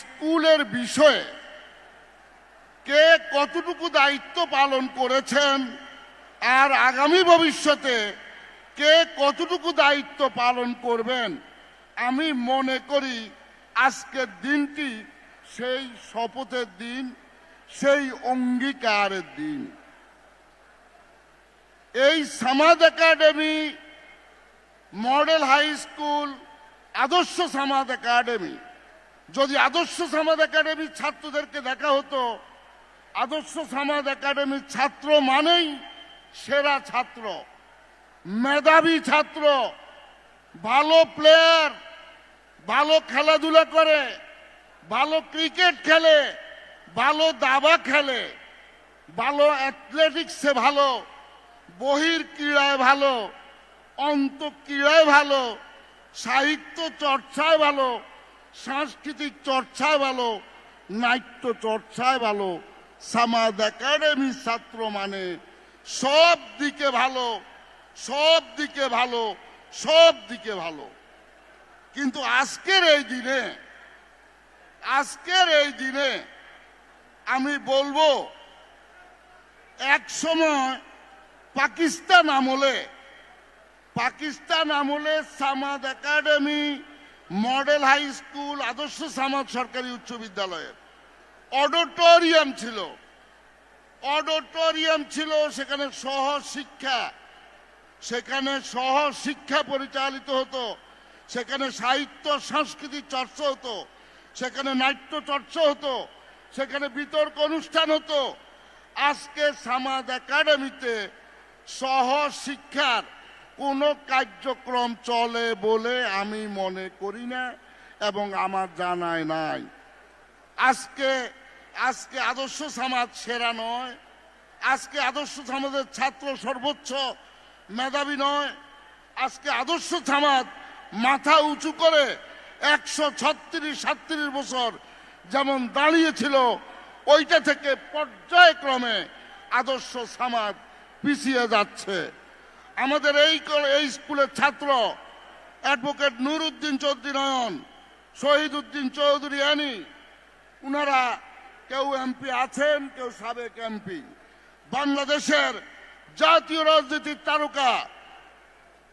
স্কুলের বিষয়ে কে কতটুকু দায়িত্ব পালন করেছেন আর আগামী ভবিষ্যতে কে কতটুকু দায়িত্ব পালন করবেন, আমি মনে করি আজকের দিনটি সেই শপথের দিন, সেই অঙ্গীকারের দিন। এই Samad academy, model high school, Adarsha Samad academy যদি আদর্শ সামাদ একাডেমির ছাত্রদেরকে দেখা হতো, আদর্শ সামাদ একাডেমির ছাত্র মানেই সেরা ছাত্র, মেধাবী ছাত্র, ভালো প্লেয়ার ভালো খেলাধুলা করে, ভালো ক্রিকেট খেলে, ভালো দাবা খেলে, ভালো অ্যাথলেটিক্সে ভালো, বহির ক্রীড়ায় ভালো, অন্ত ক্রীড়ায় ভালো, সাহিত্য চর্চায় ভালো সাংস্কৃতিক চর্চায় ভালো, নাট্য চর্চায় ভালো সামাদ একাডেমির ছাত্র মানে সব দিকে ভালো, সব দিকে ভালো, সব দিকে ভালো। কিন্তু আজকের এই দিনে, আজকের এই দিনে আমি বলব, এক সময় পাকিস্তান আমলে পাকিস্তান আমলে Samad academy model high school, Adarsha Samad সরকারি উচ্চ বিদ্যালয়ের। অডিটোরিয়াম ছিল। অডিটোরিয়াম ছিল সেখানে সহ শিক্ষা সেখানে সহ শিক্ষা পরিচালিত হতো। সেখানে সাহিত্য সংস্কৃতির চর্চা হতো। সেখানে নাট্য চর্চা হতো। সেখানে বিতর্ক অনুষ্ঠান হতো। আজকে সামাদ একাডেমিতে সহ শিক্ষার কোনো কার্যক্রম চলে বলে আমি মনে করি না এবং আমার জানায় নাই। আজকে আজকে আদর্শ সমাজ সেরা নয়, আজকে আদর্শ সমাজের ছাত্র সর্বোচ্চ মেধাবী নয়, আজকে আদর্শ সমাজ মাথা উঁচু করে একশো ছত্রিশ, সাতত্রিশ বছর যেমন দাঁড়িয়েছিল, ওইটা থেকে পর্যায়ক্রমে আদর্শ সমাজ পিছিয়ে যাচ্ছে। আমাদের এই এই স্কুলের ছাত্র, অ্যাডভোকেট নুরুদ্দিন চৌধুরী নয়ন শহীদ উদ্দিন চৌধুরী আনি উনারা কেউ এমপি আছেন, কেউ সাবেক এমপি। বাংলাদেশের জাতীয় রাজনীতির তারকা,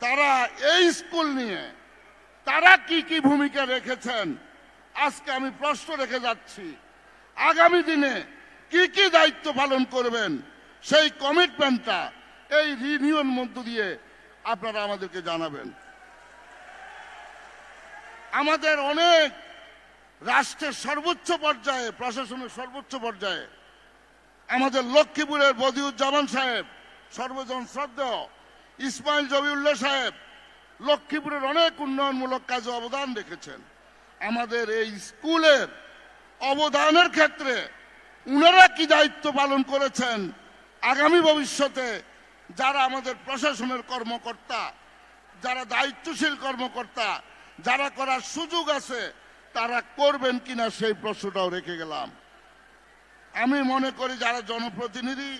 তারা এই স্কুল নিয়ে, তারা কি কি ভূমিকা রেখেছেন? আজকে আমি প্রশ্ন রেখে যাচ্ছি। আগামী দিনে কি কি দায়িত্ব পালন করবেন? সেই কমিটমেন্টটা এই রিনিয়ন মধ্য দিয়ে আপনারা আমাদেরকে জানাবেন। আমাদের অনেক রাষ্ট্রের সর্বোচ্চ পর্যায়ে, প্রশাসনের সর্বোচ্চ পর্যায়ে, আমাদের লক্ষ্মীপুরের বদিউজ্জামান সাহেব, সর্বজন শ্রদ্ধেয় ইসমাইল জবিউল্লাহ সাহেব, লক্ষ্মীপুরের অনেক উন্নয়নমূলক কাজে অবদান রেখেছেন। আমাদের এই স্কুলের অবদানের ক্ষেত্রে উনারা কি দায়িত্ব পালন করেছেন আগামী ভবিষ্যতে যারা আমাদের প্রশাসনের কর্মকর্তা, যারা দায়িত্বশীল কর্মকর্তা, যারা করার সুযোগ আছে, তারা করবেন কিনা সেই প্রশ্নটাও রেখে গেলাম। আমি মনে করি যারা জনপ্রতিনিধি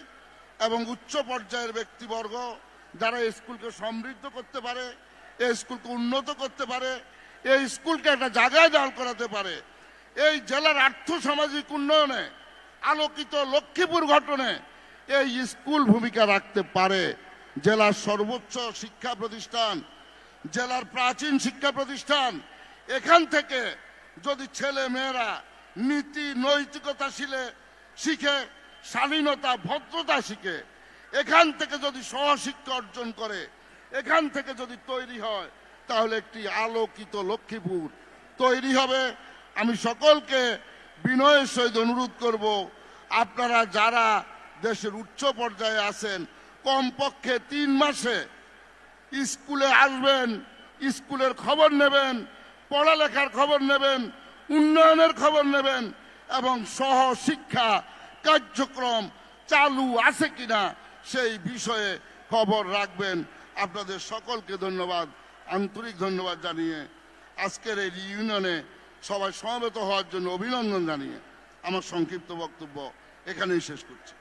এবং উচ্চ পর্যায়ের ব্যক্তিবর্গ, যারা এই স্কুলকে সমৃদ্ধ করতে পারে, এই স্কুলকে উন্নত করতে পারে, এই স্কুলকে একটা জায়গায় দাঁড় করাতে পারে, এই জেলার আর্থ সামাজিক উন্নয়নে আলোকিত লক্ষ্মীপুর ঘটনে এই স্কুল ভূমিকা রাখতে পারে। জেলার সর্বোচ্চ শিক্ষা প্রতিষ্ঠান, জেলার প্রাচীন শিক্ষা প্রতিষ্ঠান, এখান থেকে যদি ছেলে মেয়েরা নীতি নৈতিকতা শিলে শিখে স্বাধীনতা ভদ্রতা শিখে, এখান থেকে যদি সহশিক্ষা অর্জন করে, এখান থেকে যদি তৈরি হয়, তাহলে একটি আলোকিত লক্ষ্মীপুর তৈরি হবে। আমি সকলকে বিনয়ের সহিত অনুরোধ করব, আপনারা যারা দেশের উচ্চ পর্যায়ে আছেন, কমপক্ষে তিন মাসে স্কুলে আসবেন, স্কুলের খবর নেবেন, পড়ালেখার খবর নেবেন, উন্নয়নের খবর নেবেন, এবং সহ শিক্ষা কার্যক্রম চালু আছে কিনা সেই বিষয়ে খবর রাখবেন। আপনাদের সকলকে ধন্যবাদ, আন্তরিক ধন্যবাদ জানিয়ে আজকের এই ইউনিয়নে সবাই সমবেত হওয়ার জন্য অভিনন্দন জানিয়ে আমার সংক্ষিপ্ত বক্তব্য এখানেই শেষ করছি।